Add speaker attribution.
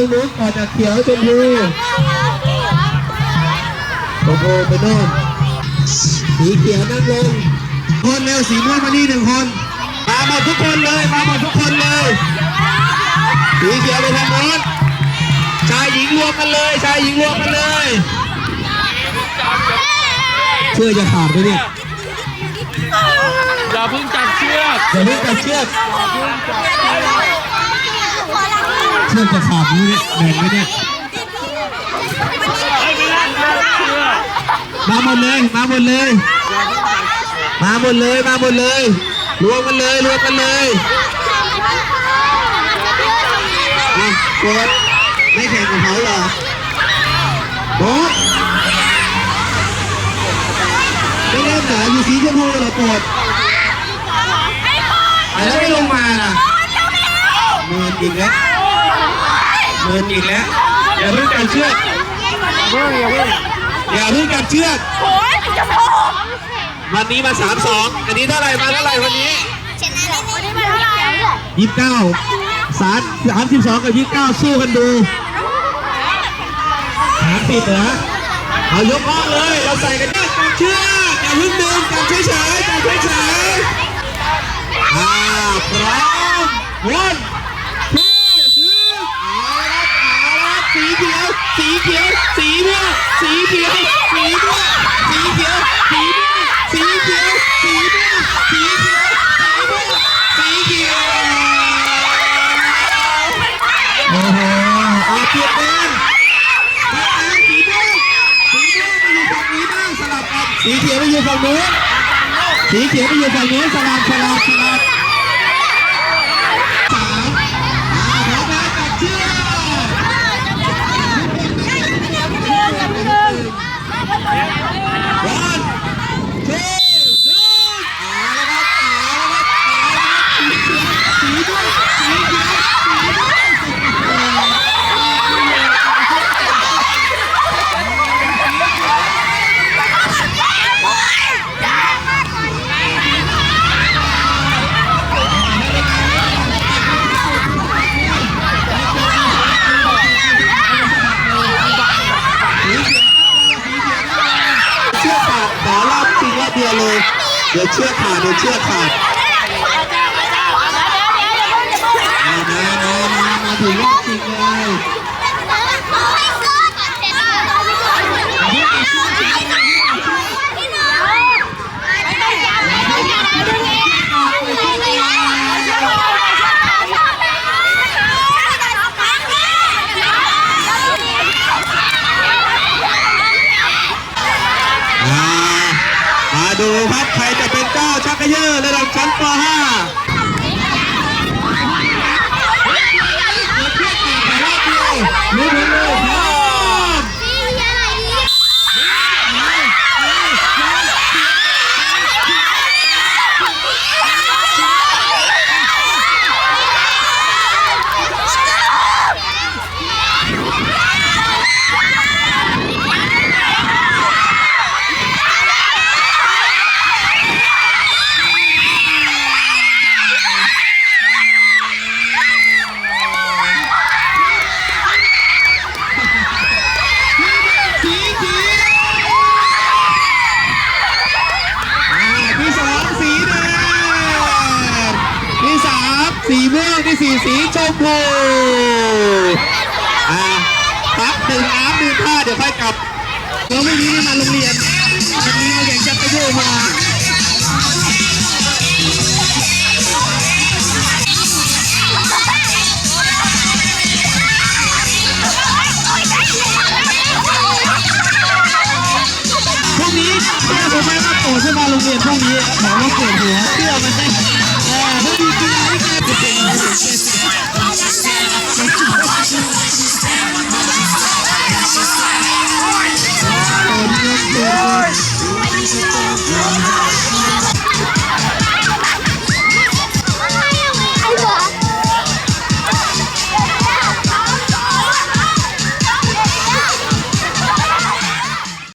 Speaker 1: รงนู้นต่อจากเขียวชมพูชมพูไปโน่นสีเขียวนั่งลงคนเร็วสีม่วงมานี่หนึ่งคน มาหมดทุกคนเลย มาหมดทุกคนเลย สีเขียวไปทางโน้นชายหญิงรวมกันเลย ชายหญิงรวมกันเลย เชื่อจะขาดไหมเนี่ย
Speaker 2: อย่าเพิ่งจับเชือก
Speaker 1: อย่าเพิ่งจับเชือก เชือกจะขาดไหมเนี่ยแบ่งไหมเนี่ย
Speaker 2: ให้ไปนั่งจับเชือก
Speaker 1: มาหมดเลย มาหมดเลย มาหมดเลย มาหมดเลย รวมกันเลย รวมกันเลยอะโกดไม่แข่งกับเขาเหรอโกดไม่เล่นเหรออยู่สีชมพูเหรอโกดอะแล้วไม่ลงมาล่ะ เมินอีกแล้วเมินอีกแล้วอย่าเพิ่งจับเชือก
Speaker 2: เพิ่งอย่าเพิ่ง
Speaker 1: อย่าเพิ่งจับเชือก
Speaker 3: โอ้ยจะพอ
Speaker 1: วันนี้มาสามสองอันนี้เท่าไหร่มาเท่าไหร่วันนี้
Speaker 3: ชนะได้วันนี้มาเท่าไหร่
Speaker 1: ยี่สิบเก้าสามสามสิบสองกับยี่สิบเก้าสู้กันดูหาปิดเหรอเอายกอ้อมเลย เราใส่กันได้จับเชือกอย่าเพิ่งดึงจับเฉยๆจับเฉยๆอ่าพร้อมวันทูดึงเอาละเอาละสีเขียว สีเขียว สีม่วง สีเขียว สีม่วงสีเขียว สีม่วงสีเขียว สีม่วงสีเขียว สีม่วงสีเขียวโอ้โหเอาเปลี่ยนเป็นเปลี่ยนเป็นสีม่วงสีม่วงมาอยู่ฝั่งนี้บ้างสลับกัน สีเขียวไปอยู่ฝั่งนู้นสีเขียวไปอยู่ฝั่งนู้นสลับสลับสลับสามอ่าพร้อมแล้วจับเชือกวันทูดึงเอาละครับเอาละครับเอาละครับสีเขียวสีม่วงสีเขียวสีม่วง เชือกขาดขอรอ บจริงรอเดียวเลย เดี๋ยวเชือกขาดเดี๋ยวเชือกขาดมามามามามาถึงรอบจริงเลย ดูครับใครจะเป็นเจ้าชักเยอร์ระดับชั้นป .5 รู้ถึงเลยพร้อมสีเขียวอ่าที่สองสีแดงที่สามสีม่วง ที่สี่สีชมพูอ่าพักดื่มน้ำดื่าเดี๋ยวค่อยกลับเราไม่มีมาโรงเรียนวันนี้มาแข่งจักรยานมาพรุ่งนี้เชื่อผมไหมว่าโตขึ้นมาโรงเรียนพรุ่งนี้บอกว่าปวดหัวเชื่อมเออพรุ่งนี้